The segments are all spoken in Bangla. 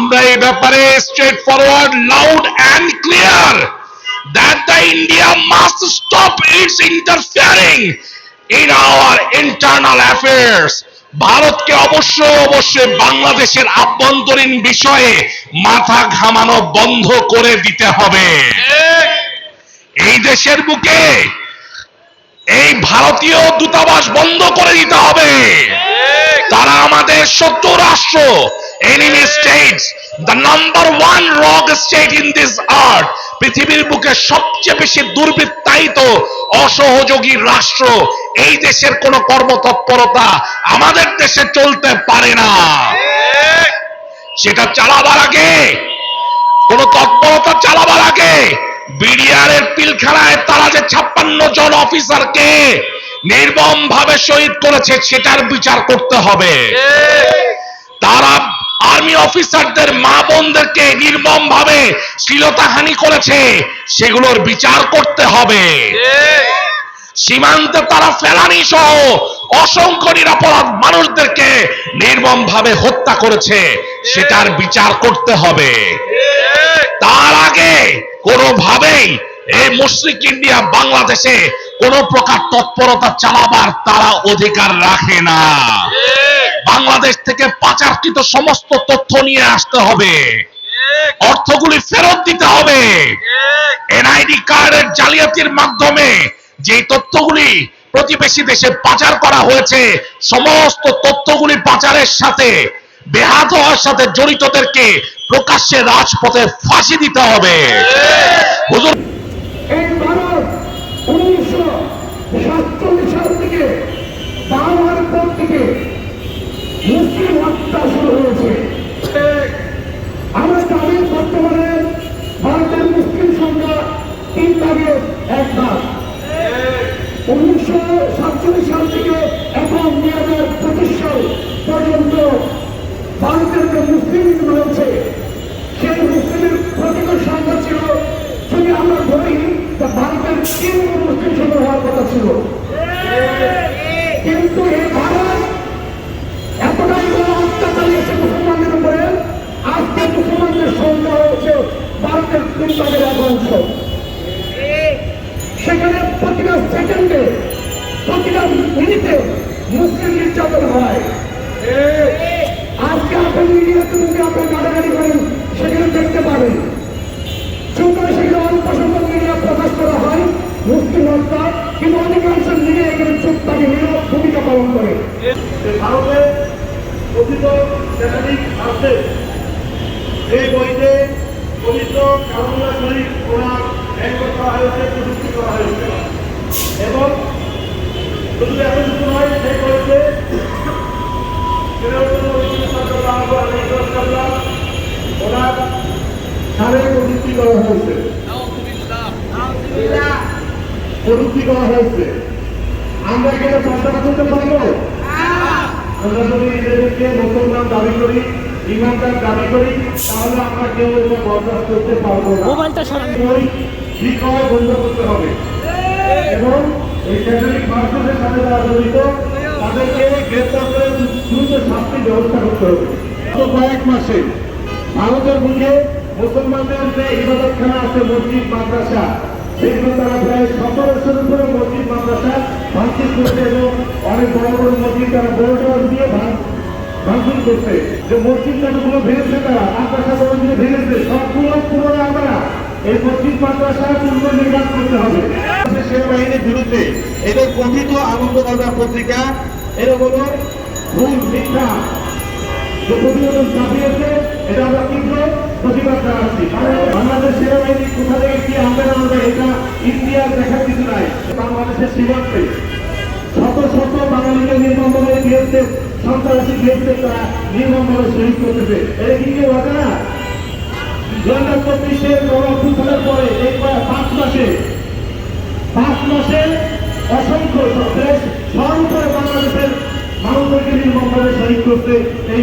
আমরা এই ব্যাপারে straight forward loud and clear that the India must stop its interfering in our internal affairs. ভারতকে অবশ্যই অবশ্যই বাংলাদেশের আভ্যন্তরীণ বিষয়ে মাথা ঘামানো বন্ধ করে দিতে হবে এই দেশের বুকে এই ভারতীয় দূতাবাস বন্ধ করে দিতে হবে তারা আমাদের শত্রু রাষ্ট্র enemy states the number one rogue state in this earth পৃথিবীর বুকে সবচেয়ে বেশি দুর্বৃত্তায়িত অসহযোগী রাষ্ট্র এই দেশের কোন কর্মতৎপরতা আমাদের দেশে চলতে পারে না। সেটা চালাবার আগে, কোন তৎপরতা চালাবার আগে বিডিআর এর পিলখানায় তারা যে ছাপ্পান্ন জন অফিসারকে নির্মম ভাবে শহীদ করেছে, সেটার বিচার করতে হবে। তারা আর্মি অফিসারদের মা বোনদেরকে নির্মম ভাবে শ্লীলতাহানি করেছে। সেগুলোর বিচার করতে হবে। সীমান্তে তারা ফেলানি সহ অসংখ্য নিরাপরাধ মানুষদেরকে নির্মম ভাবে হত্যা করেছে। সেটার বিচার করতে হবে। তার আগে কোনোভাবেই এই মুসলিক ইন্ডিয়া বাংলাদেশে কোন প্রকার তৎপরতা চালাবার তারা অধিকার রাখে না। বাংলাদেশ থেকে পাচারকৃত সমস্ত তথ্য নিয়ে আসতে হবে। অর্থগুলি ফেরত দিতে হবে। এনআইডি কার্ডের জালিয়াতির মাধ্যমে যে তথ্যগুলি প্রতিবেশী দেশে পাচার করা হয়েছে সমস্ত তথ্যগুলি পাচারের সাথে বেহাত হওয়ার সাথে জড়িতদেরকে প্রকাশ্যে রাজপথে ফাঁসি দিতে হবে। হুজুর এই ভারত উনিশশো সাতচল্লিশ সাল থেকে বাংলার পর থেকে হত্যা শুরু হয়েছে। আমরা জানি বর্তমানে ভারতের মুসলিম সংখ্যা তিন ভাগে এক ভাগ। উনিশশো সাতচল্লিশ সাল থেকে এখন দুই হাজার পঁচিশ সাল পর্যন্ত ভারতের যে মুসলিম রয়েছে, সেই মুসলিমের প্রকৃত সংখ্যা ছিল, যদি আমরা ধরি ভারতের তিন মুসলিম সংখ্যা হওয়ার কথা ছিল। আপনি আপনি গাড়াগাড়ি করেন, সেখানে দেখতে পাবেন। চুপে সেখানে অল্প সংখ্যক মিডিয়া প্রকাশ করা হয় মুসলিম হত্যা কিন্তু অধিকাংশ মিডিয়া এখানে চুপ থাকে, নিরব ভূমিকা পালন করে। ভারতে কথিত স্যাটানিক আছে। এই বইতে পবিত্র কারুল্লা শরীফ ওনার ব্যঙ্গ করা হয়েছে প্রযুক্তি করা হয়েছে। এবং শুধু এতটুকু নয়, সেই বইতে ওনার প্রযুক্তি করা হয়েছে। প্রযুক্তি করা হয়েছে। আমরা এখানে চর্চা করতে পারব আমরা যদি নিজেদেরকে মুসলমান দাবি করি ইমানদার দাবি করি তাহলে আমরা কেউ এটা বরদাস্ত করতে পারব না। মোবাইলটা সরান। ওই বিক্রয় বন্ধ করতে হবে। এবং এই ক্যাথলিক মার্কেটের সাথে যারা জড়িত তাদেরকে গ্রেপ্তার করে দ্রুত শাস্তির ব্যবস্থা করতে হবে। গত কয়েক মাসে ভারতের বুকে মুসলমানদের যে ইবাদতখানা আছে মসজিদ, মাদ্রাসা, সেগুলো তারা প্রায় সতেরোশোর উপরে মসজিদ, মাদ্রাসা ভাঙচুর করছে এবং অনেক বড় বড় মসজিদ তারা বড় বড় দিয়ে ভাঙ ভাঙচুর করছে। যে মসজিদগুলো ভেঙেছে তারা, মাদ্রাসা গুলো ভেঙেছে, সবগুলো পুরোনো আমরা এই মসজিদ মাদ্রাসা পুনর্নির্মাণ করতে হবে। সেনাবাহিনীর বিরুদ্ধে এদের কথিত আনন্দবাজার পত্রিকা, এরা হলো ভুল মিথ্যা। যে প্রতিবেদন ছাপিয়েছে এটা আমরা তীব্র প্রতিবাদ জানাচ্ছি। কারণ বাংলাদেশ সেনাবাহিনী কোথা থেকে কি আনবে না এটা ইতিহাস দেখার কিছু নাই। বাংলাদেশের সীমান্তে শত শত বাঙালিকে নির্মমভাবে বিএসএফ সন্ত্রাসী বিএসএফ তারা নির্মমভাবে শহীদ করতেছে। এটা কি কেউ হবে না দুই হাজার চব্বিশের গণ অভ্যুত্থানের পরে এই পাঁচ মাসে পাঁচ মাসে অসংখ্য দেশ স্মরণ করে বাংলাদেশের মানুষদেরকে নির্মমভাবে শহীদ করতে এই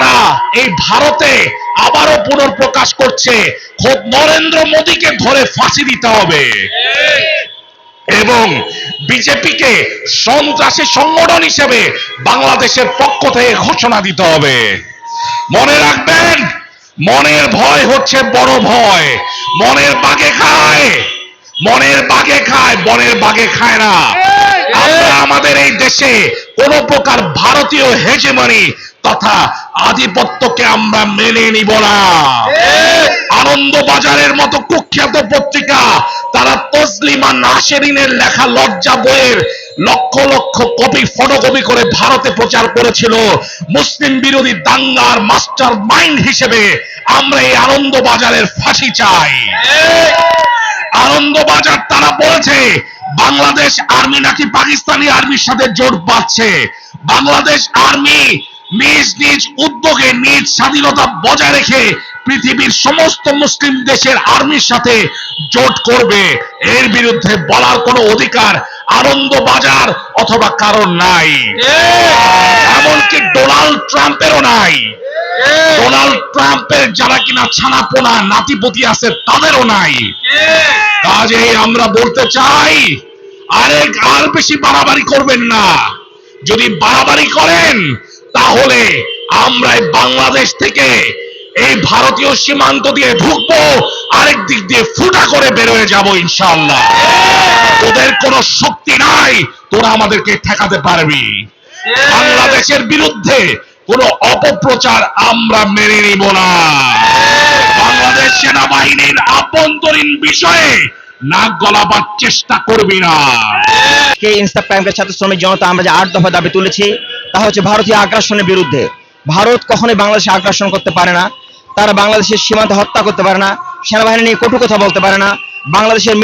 তারা এই ভারতে আবারও পুনর্প্রকাশ করছে। খোদ নরেন্দ্র মোদীকে ধরে ফাঁসি দিতে হবে। এবং বিজেপিকে সন্ত্রাসী সংগঠন হিসেবে বাংলাদেশের পক্ষ থেকে ঘোষণা দিতে হবে। মনে রাখবেন, মনের ভয় হচ্ছে বড় ভয়। মনের বাগে খায়, মনের বাগে খায়, বনের বাগে খায় না। আমাদের এই দেশে কোন প্রকার ভারতীয় হেজেমানি তথা আধিপত্যকে আমরা মেনে নিব না। আনন্দ বাজারের মতো কুখ্যাত পত্রিকা তারা তসলিমা নাসেরিনের লেখা লজ্জা বইয়ের লক্ষ লক্ষ কপি ফটোকপি করে ভারতে প্রচার করেছিল। মুসলিম বিরোধী দাঙ্গার মাস্টার মাইন্ড হিসেবে আমরা এই আনন্দ বাজারের ফাঁসি চাই। আনন্দবাজার তারা বলেছে বাংলাদেশ আর্মি নাকি পাকিস্তানি আর্মির সাথে জোট পাচ্ছে বাংলাদেশ আর্মি নিজ নিজ উদ্যোগে নিজ স্বাধীনতা বজায় রেখে পৃথিবীর সমস্ত মুসলিম দেশের আর্মির সাথে জোট করবে। এর বিরুদ্ধে বলার কোনো অধিকার আনন্দ বাজার অথবা কারণ নাই। এমনকি ডোনাল্ড ট্রাম্পেরও নাই। ডোনাল্ড ট্রাম্পের যারা কিনা ছানাপোনা নাতিপতি আছে তাদেরও নাই। কাজেই আমরা বলতে চাই আরেক আর বেশি বাড়াবাড়ি করবেন না। যদি বাড়াবাড়ি করেন তাহলে আমরা বাংলাদেশ থেকে এই ভারতীয় সীমান্ত দিয়ে ঢুকবো, আরেক দিক দিয়ে ফুটা করে বেরোয় যাব ইনশাআল্লাহ। তোদের কোনো শক্তি নাই, তোরা আমাদেরকে ঠেকাতে পারবি। বাংলাদেশের বিরুদ্ধে কোনো অপপ্রচার আমরা মেনে নিব না। বাংলাদেশ সেনাবাহিনীর আভ্যন্তরীণ বিষয়ে নাক গলাবার চেষ্টা করবি না। কে শ্রমিক জনতা আমরা যে আট দফা দাবি তুলেছি, তা হচ্ছে ভারতীয় আগ্রাসনের বিরুদ্ধে। ভারত কখনোই বাংলাদেশে আগ্রাসন করতে পারে না, তারা বাংলাদেশের সীমান্ত হত্যা করতে পারে না, সেনাবাহিনী নিয়ে কটু কথা বলতে পারে না, বাংলাদেশের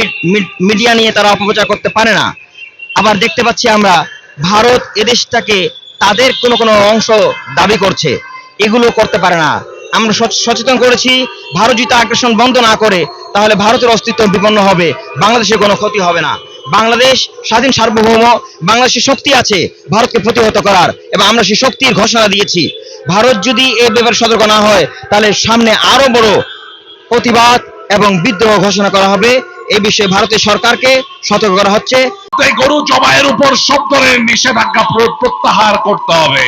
মিডিয়া নিয়ে তারা অপপ্রচার করতে পারে না। আবার দেখতে পাচ্ছি আমরা, ভারত এদেশটাকে তাদের কোনো কোনো অংশ দাবি করছে, এগুলো করতে পারে না। আমরা সচেতন করেছি ভারত যদি আগ্রাসন বন্ধ না করে তাহলে ভারতের অস্তিত্ব বিপন্ন হবে বাংলাদেশের কোনো ক্ষতি হবে না। বাংলাদেশ স্বাধীন সার্বভৌম বাংলাদেশের শক্তি আছে ভারতকে প্রতিহত করার এবং আমরা সেই শক্তির ঘোষণা দিয়েছি। ভারত যদি এ ব্যাপারে সতর্ক না হয় তাহলে সামনে আরও বড় প্রতিবাদ এবং বিদ্রোহ ঘোষণা করা হবে। এই বিষয়ে ভারতের সরকারকে সতর্ক করা হচ্ছে। গরু জবাইয়ের উপর সব ধরনের নিষেধাজ্ঞা প্রত্যাহার করতে হবে।